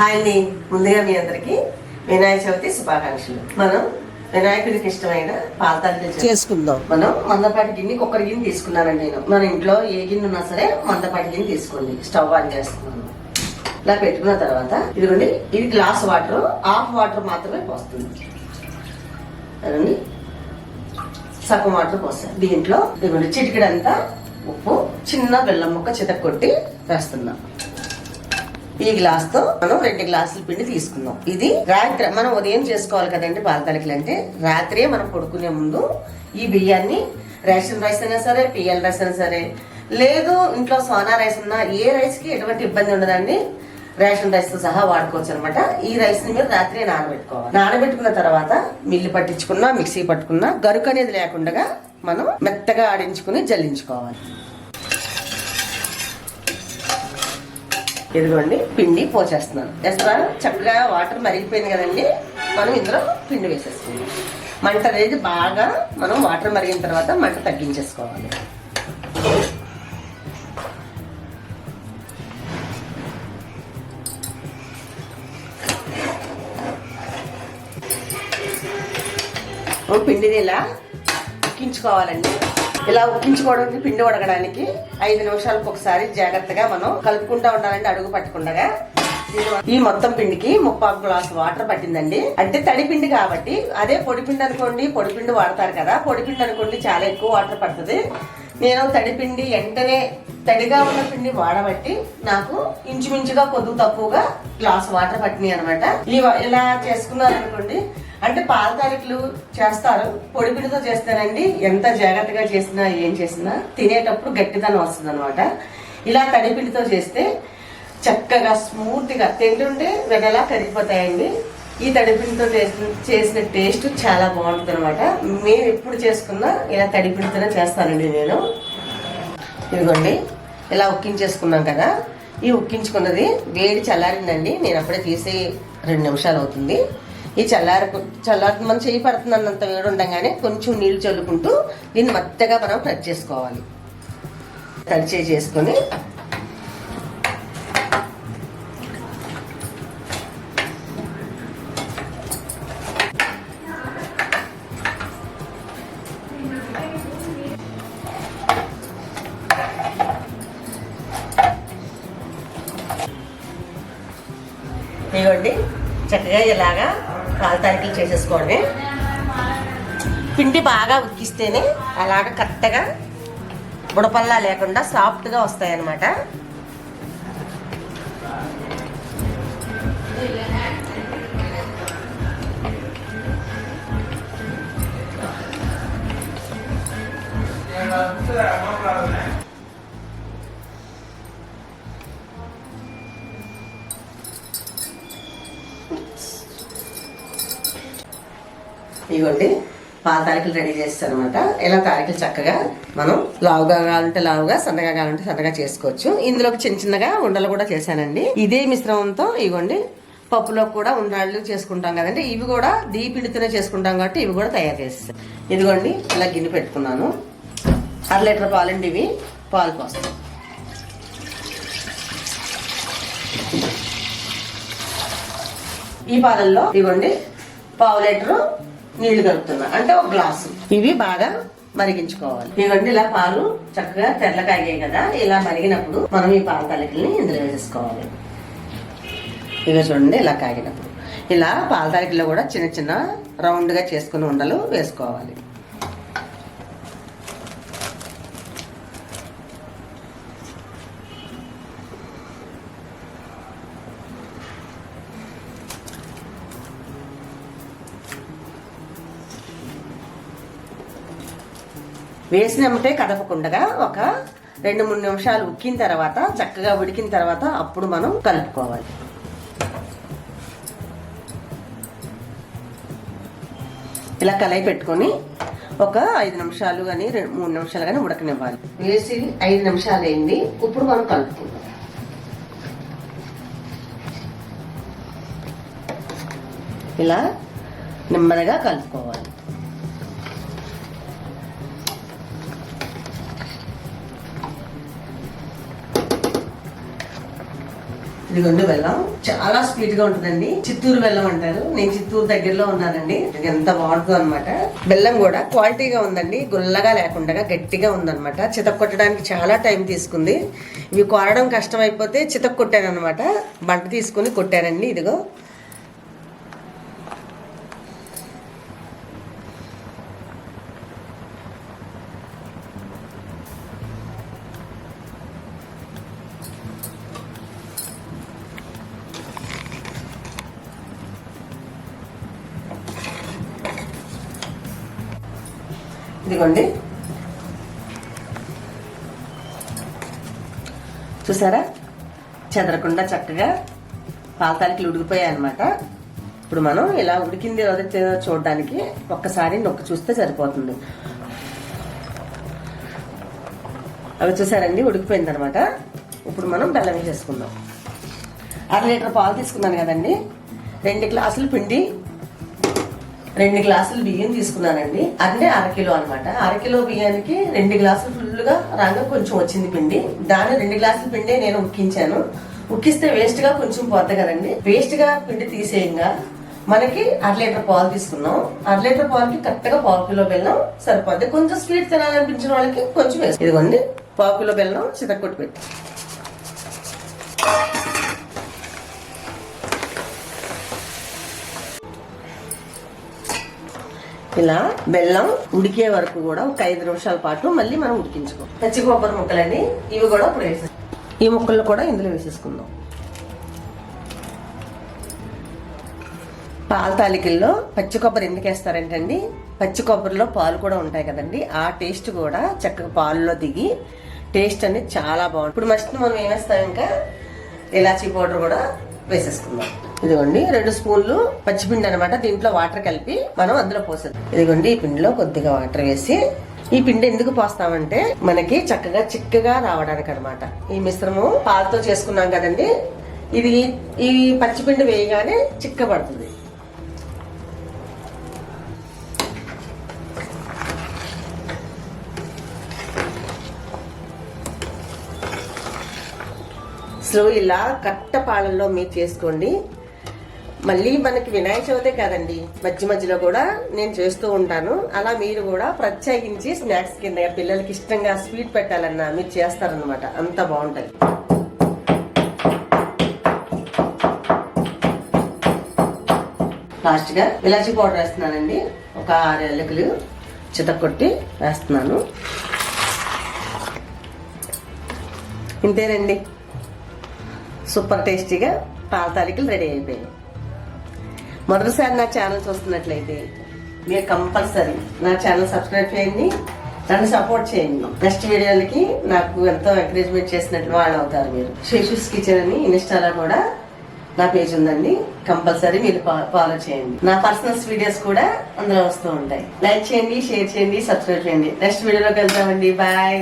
Hi అండి. ముందుగా మీ అందరికి వినాయక చవితి శుభాకాంక్షలు. మనం వినాయకుడికి ఇష్టమైన పాలతాలు చేసుకుందాం. మనం మందపాటి గిన్నె కుక్కర్ గిన్నె తీసుకున్నానండి నేను. మన ఇంట్లో ఏ గిన్నె ఉన్నా సరే మందపాటి గిన్నె తీసుకోండి. స్టవ్ ఆన్ చేస్తున్నాను. ఇలా పెట్టుకున్న తర్వాత ఇదిగోండి ఇది గ్లాస్ వాటర్ హాఫ్ వాటర్ మాత్రమే పోస్తుంది. అదండి సగం వాటర్ పోస్తాను. దీంట్లో ఇదిగోండి చిటికెడంతా ఉప్పు చిన్న బెల్లం ముక్క చితక్ కొట్టి వేస్తున్నా ఈ గ్లాస్తో మనం రెండు గ్లాసుల పిండి తీసుకుందాం. ఇది రాత్రి మనం ఉదయం చేసుకోవాలి కదండి పాలతలకి అంటే రాత్రే మనం పడుకునే ముందు ఈ బియ్యాన్ని రేషన్ రైస్ అయినా సరే పిఎల్ రైస్ అయినా సరే లేదు ఇంట్లో సోనా రైస్ ఉన్నా ఏ రైస్కి ఎటువంటి ఇబ్బంది ఉండదండి రేషన్ రైస్తో సహా వాడుకోవచ్చు అనమాట ఈ రైస్ని మీరు రాత్రి నానబెట్టుకోవాలి. నానబెట్టుకున్న తర్వాత మిల్లు పట్టించుకున్నా మిక్సీ పట్టుకున్నా గరుకు అనేది లేకుండా మనం మెత్తగా ఆడించుకుని జల్లించుకోవాలి. ఇదిగోండి పిండి పోసేస్తున్నాను. వేస్తా చక్కగా వాటర్ మరిగిపోయింది కదండి మనం ఇందులో పిండి వేసేసుకుందాం. మంట అనేది బాగా మనం వాటర్ మరిగిన తర్వాత మంట తగ్గించేసుకోవాలి. ఓ పిండిని ఇలా ఉక్కించుకోవాలండి ఇలా ఉక్కించుకోవడానికి పిండి ఉడకడానికి ఐదు నిమిషాలకు ఒకసారి జాగ్రత్తగా మనం కలుపుకుంటా ఉండాలండి అడుగు పట్టకుండా ఈ మొత్తం పిండికి ముప్పావు గ్లాస్ వాటర్ పట్టిందండి. అంటే తడి పిండి కాబట్టి అదే పొడిపిండి అనుకోండి పొడిపిండి వాడతారు కదా పొడిపిండి అనుకోండి చాలా ఎక్కువ వాటర్ పడుతుంది. నేను తడిపిండి వెంటనే తడిగా ఉన్న పిండి వాడబట్టి నాకు ఇంచుమించుగా కొద్దు తక్కువగా గ్లాస్ వాటర్ పట్టినాయి అనమాట. ఇలా చేసుకున్నారనుకోండి అంటే పాల తారీఖులు చేస్తారు పొడి పిండితో చేస్తానండి ఎంత జాగ్రత్తగా చేసినా ఏం చేసినా తినేటప్పుడు గట్టిదనం వస్తుంది అనమాట ఇలా తడిపిండితో చేస్తే చక్కగా స్మూత్గా తింటుంటే వెనలా కరిగిపోతాయండి. ఈ తడిపిండితో చేసిన చేసిన టేస్ట్ చాలా బాగుంటుంది అనమాట మేము ఎప్పుడు చేసుకున్నా ఇలా తడిపిండితోనే చేస్తానండి నేను. ఇదిగోండి ఇలా ఉక్కించేసుకున్నాం కదా. ఈ ఉక్కించుకున్నది వేడి చల్లారిందండి. నేను అప్పుడే తీసి రెండు నిమిషాలు అవుతుంది. ఈ చల్లారకు చల్లారు మనం చేయి పడుతుంది అన్నంత వేడి ఉండగానే కొంచెం నీళ్ళు చల్లుకుంటూ దీన్ని మెత్తగా మనం కట్ చేసుకోవాలి. తడిచే చేసుకొని ఇదిగోండి చక్కగా ఇలాగా పాలు తారీఖులు చేసేసుకోవడమే. పిండి బాగా ఉక్కిస్తేనే అలాగ కరెక్ట్గా బుడపల్లా లేకుండా సాఫ్ట్గా వస్తాయన్నమాట. ఇవ్వండి. పాల తారీఖులు రెడీ చేస్తాను అనమాట ఇలా తారీఖులు చక్కగా మనం లావుగా కావాలంటే లావుగా సన్నగా కావాలంటే సన్నగా చేసుకోవచ్చు. ఇందులో చిన్న చిన్నగా ఉండలు కూడా చేశానండి. ఇదే మిశ్రమంతో ఇవ్వండి. పప్పులో కూడా ఉండాళ్ళు చేసుకుంటాం కదండి. ఇవి కూడా దీపిడితోనే చేసుకుంటాం కాబట్టి ఇవి కూడా తయారు చేస్తాం ఇదిగోండి ఇలా గిన్నె పెట్టుకున్నాను. అర లీటర్ పాలండి ఇవి. పాలు పోస్తాం. ఈ పాలల్లో ఇవ్వండి పావు లీటరు నీళ్ళు కలుపుతున్నా. అంటే ఒక గ్లాసు. ఇవి బాగా మరిగించుకోవాలి. ఇవన్నీ ఇలా పాలు చక్కగా తెల్లకాగాయి కదా. ఇలా మరిగినప్పుడు మనం ఈ పాల తలికల్ని ఇందులో వేసేసుకోవాలి. ఇక చూడండి ఇలా కాగినప్పుడు. ఇలా పాల తలికల్లో కూడా చిన్న చిన్న రౌండ్గా చేసుకుని ఉండలు వేసుకోవాలి. వేసినమ్మటే కదపకుండా ఒక రెండు మూడు నిమిషాలు ఉక్కిన తర్వాత చక్కగా ఉడికిన తర్వాత అప్పుడు మనం కలుపుకోవాలి. ఇలా కలయి పెట్టుకొని ఒక ఐదు నిమిషాలు కానీ రెండు మూడు నిమిషాలు కానీ ఉడకనివ్వాలి. వేసి ఐదు నిమిషాలు అయింది ఇప్పుడు మనం కలుపుకుందాం. ఇలా నెమ్మదిగా కలుపుకోవాలి. ఇదిగోండి బెల్లం. చాలా స్వీట్గా ఉంటుందండి. చిత్తూరు బెల్లం అంటారు. నేను చిత్తూరు దగ్గరలో ఉన్నానండి. ఎంత బాగుంటుందో అనమాట బెల్లం కూడా క్వాలిటీగా ఉందండి. గుల్లగా లేకుండా గట్టిగా ఉందన్నమాట. చితక్ కొట్టడానికి చాలా టైం తీసుకుంది. ఇవి కొరడం కష్టం అయిపోతే చితక్ కొట్టాను అనమాట బంట తీసుకుని కొట్టానండి ఇదిగో. ఇదిగోండి. చూసారా? చెదరకుండా చక్కగా పాలతాలికలు ఉడికిపోయాయి అనమాట ఇప్పుడు మనం ఇలా ఉడికింది లేదో చూడడానికి ఒక్కసారి నొక్కి చూస్తే సరిపోతుంది. అవి చూసారండి? ఉడికిపోయింది అనమాట ఇప్పుడు మనం బెల్లం వేసేసుకుందాం. అర లీటర్ పాలు తీసుకున్నాను కదండి. రెండు గ్లాసులు పిండి రెండు గ్లాసులు బియ్యం తీసుకున్నానండి. అంటే అరకిలో అనమాట అరకిలో బియ్యానికి రెండు గ్లాసులు ఫుల్గా రంగం కొంచెం వచ్చింది పిండి. దాని రెండు గ్లాసుల పిండి నేను ఉక్కించాను ఉక్కిస్తే వేస్ట్గా కొంచెం పోద్ది కదండి. వేస్ట్గా పిండి తీసేయంగా. మనకి అర లీటర్ పాలు తీసుకున్నాం. అర లీటర్ పాలకి కరెక్ట్గా పావు కిలో బెల్లం సరిపోద్ది. కొంచెం స్వీట్ తినాలనిపించిన వాళ్ళకి కొంచెం వేసి ఇదిగోండి పావు కిలో బెల్లం చితక్కొట్టు పెట్టి. ఇలా బెల్లం ఉడికే వరకు కూడా ఒక ఐదు నిమిషాల పాటు మళ్ళీ మనం ఉడికించుకోం పచ్చి కొబ్బరి ముక్కలండి ఇవి కూడా ఇప్పుడు వేసేస్తాం ఈ ముక్కలు కూడా ఇందులో వేసేసుకుందాం. పాల తాలికల్లో పచ్చి కొబ్బరి ఎందుకు వేస్తారంటండి? పచ్చి కొబ్బరిలో పాలు కూడా ఉంటాయి కదండి. ఆ టేస్ట్ కూడా చక్కగా పాలలో దిగి టేస్ట్ అనేది చాలా బాగుంటుంది. ఇప్పుడు మస్ట్ మనం ఏమేస్తాం ఇంకా? ఇలాచీ పౌడర్ కూడా వేసేసుకుందాం. ఇదిగోండి రెండు స్పూన్లు పచ్చిపిండి అనమాట దీంట్లో వాటర్ కలిపి మనం అందులో పోసేది ఇదిగోండి ఈ పిండిలో కొద్దిగా వాటర్ వేసి ఈ పిండి ఎందుకు పోస్తామంటే మనకి చక్కగా చిక్కగా రావడానికి అనమాట ఈ మిశ్రమం పాలతో చేసుకున్నాం కదండి. ఇది ఈ పచ్చిపిండి వేయగానే చిక్కబడుతుంది. సో ఇలా కట్ట పాలల్లో మీరు చేసుకోండి. మళ్ళీ మనకి వినాయక చవితే కాదండి మధ్య మధ్యలో కూడా నేను చేస్తూ ఉంటాను. అలా మీరు కూడా ప్రత్యేకించి స్నాక్స్ కింద పిల్లలకి ఇష్టంగా స్వీట్ పెట్టాలన్నా మీరు చేస్తారనమాట అంత బాగుంటుంది. లాస్ట్గా ఇలాచీ పౌడర్ వేస్తున్నానండి. ఒక ఆరు ఎలకలు చితకొట్టి వేస్తున్నాను. ఇంతేనండి. సూపర్ టేస్టీగా పాల తాలికలు రెడీ అయిపోయాయి. మొదటిసారి నా ఛానల్ చూస్తున్నట్లయితే మీరు కంపల్సరీ నా ఛానల్ సబ్స్క్రైబ్ చేయండి నన్ను సపోర్ట్ చేయండి. నెక్స్ట్ వీడియోలకి నాకు ఎంతో ఎంకరేజ్మెంట్ చేసినట్లు వాళ్ళు అవుతారు మీరు. శేషుస్ కిచెన్ అని ఇన్స్టాలో కూడా నా పేజ్ ఉందండి. కంపల్సరీ మీరు ఫాలో చేయండి. నా పర్సనల్స్ వీడియోస్ కూడా అందులో వస్తూ ఉంటాయి. లైక్ చేయండి షేర్ చేయండి సబ్స్క్రైబ్ చేయండి. నెక్స్ట్ వీడియోలోకి వెళ్తామండి. బాయ్.